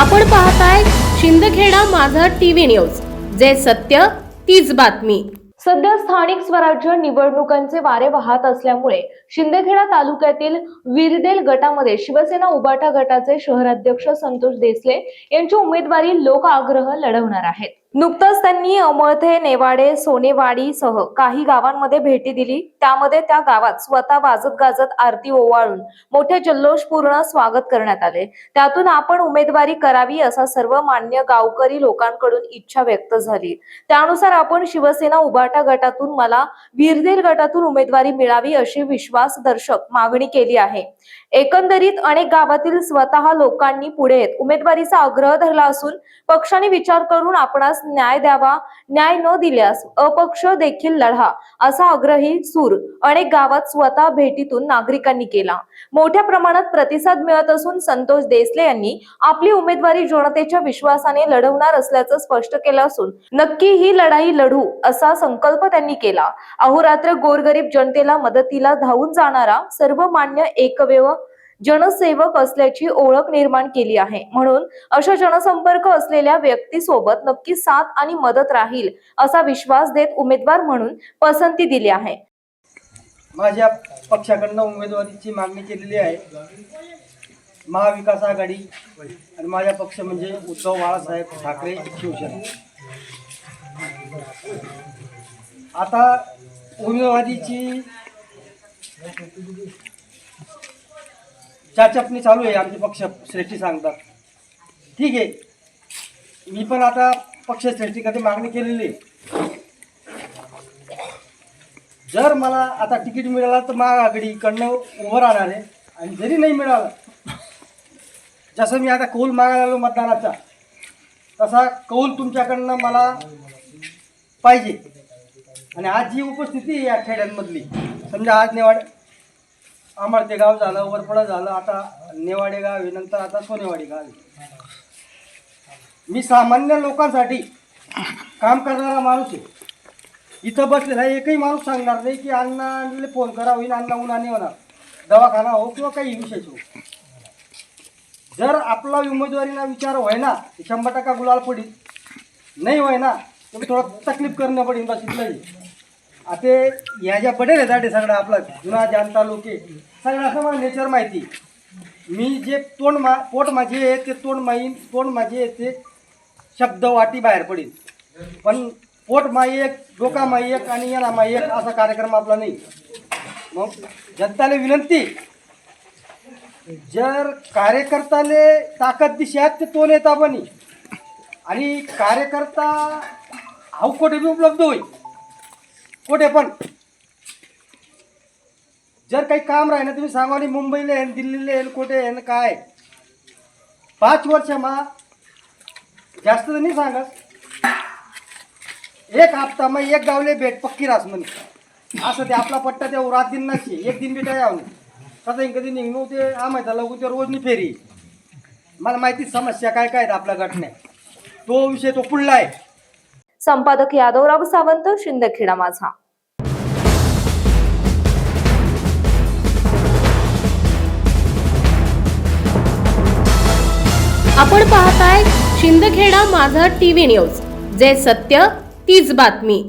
आपण पाहताय शिंदखेडा माझा टीव्ही न्यूज. जे सत्य तीच बातमी. सध्या स्थानिक स्वराज्य निवडणुकांचे वारे वाहत असल्यामुळे शिंदखेडा तालुक्यातील विरदेल गटामध्ये शिवसेना उबाटा गटाचे शहराध्यक्ष संतोष देसले यांची उमेदवारी लोक आग्रह लढवणार आहेत. नुकतंच त्यांनी अमळथे नेवाडे सोनेवाडी सह काही गावांमध्ये भेटी दिली. त्यामध्ये त्या गावात स्वतः वाजत गाजत आरती ओवाळून मोठे जल्लोषपूर्ण स्वागत करण्यात आले. त्यातून आपण उमेदवारी करावी असा सर्व मान्य गावकरी लोकांकडून इच्छा व्यक्त झाली. त्यानुसार आपण शिवसेना उभाटा गटातून मला विरदेल गटातून उमेदवारी मिळावी अशी विश्वासदर्शक मागणी केली आहे. एकंदरीत अनेक गावातील स्वतः लोकांनी पुढे येत उमेदवारीचा आग्रह धरला असून पक्षाने विचार करून आपणास न्याय द्यावा न्याय न दिल्यास अपक्ष देखील लढा असा आग्रही सूर अनेक गावात स्वतः भेटीतून नागरिकांनी केला. मोठ्या प्रमाणात प्रतिसाद मिळत असून संतोष देसले यांनी आपली उमेदवारी जनतेच्या विश्वासाने लढवणार असल्याचं स्पष्ट केलं असून नक्की ही लढाई लढू असा संकल्प त्यांनी केला. अहोरात्र गोरगरीब जनतेला मदतीला धावून जाणारा सर्वमान्य एकमेव जनसेवक असल्याची ओळख निर्माण केली आहे. म्हणून अशा जनसंपर्क असलेल्या व्यक्तीसोबत नक्की साथ आणि मदत राहील असा विश्वास देत उमेदवार म्हणून पसंती दिली आहे. माझ्या पक्षाकडनं उमेदवारीची मागणी केलेली आहे. महाविकास आघाडी आणि माझा पक्ष म्हणजे उद्धव बाळासाहेब ठाकरे शिवसेना. आता उमेदवारीची चाचपणी चालू आहे आमचे पक्ष श्रेष्ठी सांगतात. ठीक आहे. मी पण आता पक्ष श्रेष्ठीकडे मागणी केलेली आहे. जर मला आता तिकीट मिळालं तर महाआघाडीकडनं उभं राहणार आहे. आणि जरी नाही मिळालं जसं मी आता कौल मागायला आलो मतदानाचा तसा कौल तुमच्याकडनं मला पाहिजे. आणि आज जी उपस्थिती आहे या खेड्यांमधली समजा आज नेवाड आंबाळते गाव झालं वरपडा झालं आता नेवाडे गाव आहे नंतर आता सोनेवाडी गाव आहे. मी सामान्य लोकांसाठी काम करणारा माणूस आहे. इथं बसलेला एकही माणूस सांगणार नाही की अण्णाला फोन करा होईल अण्णा उन्हाने होणार. दवाखाना हो किंवा काही विशेष हो. जर आपला उमेदवारीला विचार होय ना शंभर टक्का गुलाल पडील. नाही होय ना तर थोडं तकलीफ करणं पडेल बस इथलंही. आता ह्या ज्या पडेल आहे दाटे सगळं आपला जुना जाणता लोके सगळं असं मला नेचर माहिती. मी जे तोंड मा पोट माझे आहे ते तोंड माईन तोंड माझे आहे ते शब्द वाटी बाहेर पडेल. पण पोट माई एक डोका माई एक आणि येणा माई एक असा कार्यक्रम आपला नाही. मग जनताला विनंती जर कार्यकर्ताले ताकद दिशात ते तो नेता बनी. आणि कार्यकर्ता हाऊ बी उपलब्ध होईल. कुठे पण. जर काही काम राही ना तुम्ही सांगा आणि मुंबईला येईल दिल्लीला येईल कुठे येईल काय? पाच वर्ष मा जास्त तर नाही सांगत. एक हप्ता मग एक गावले भेट पक्की रास म्हणे. असं ते आपला पट्टा ते रात दिन नसते. एक दिन भेटा यावं कधी कधी निघणं ते आम्हाला लवकर ते रोजनी फेरी. मला माहिती समस्या काय काय आपल्या घटनेत तो विषय तो पुढला आहे. संपादक यादवराव सावंत शिंदखेडा माझा. आपण पाहताय शिंदखेडा माझा टीव्ही न्यूज. जे सत्य तीच बातमी.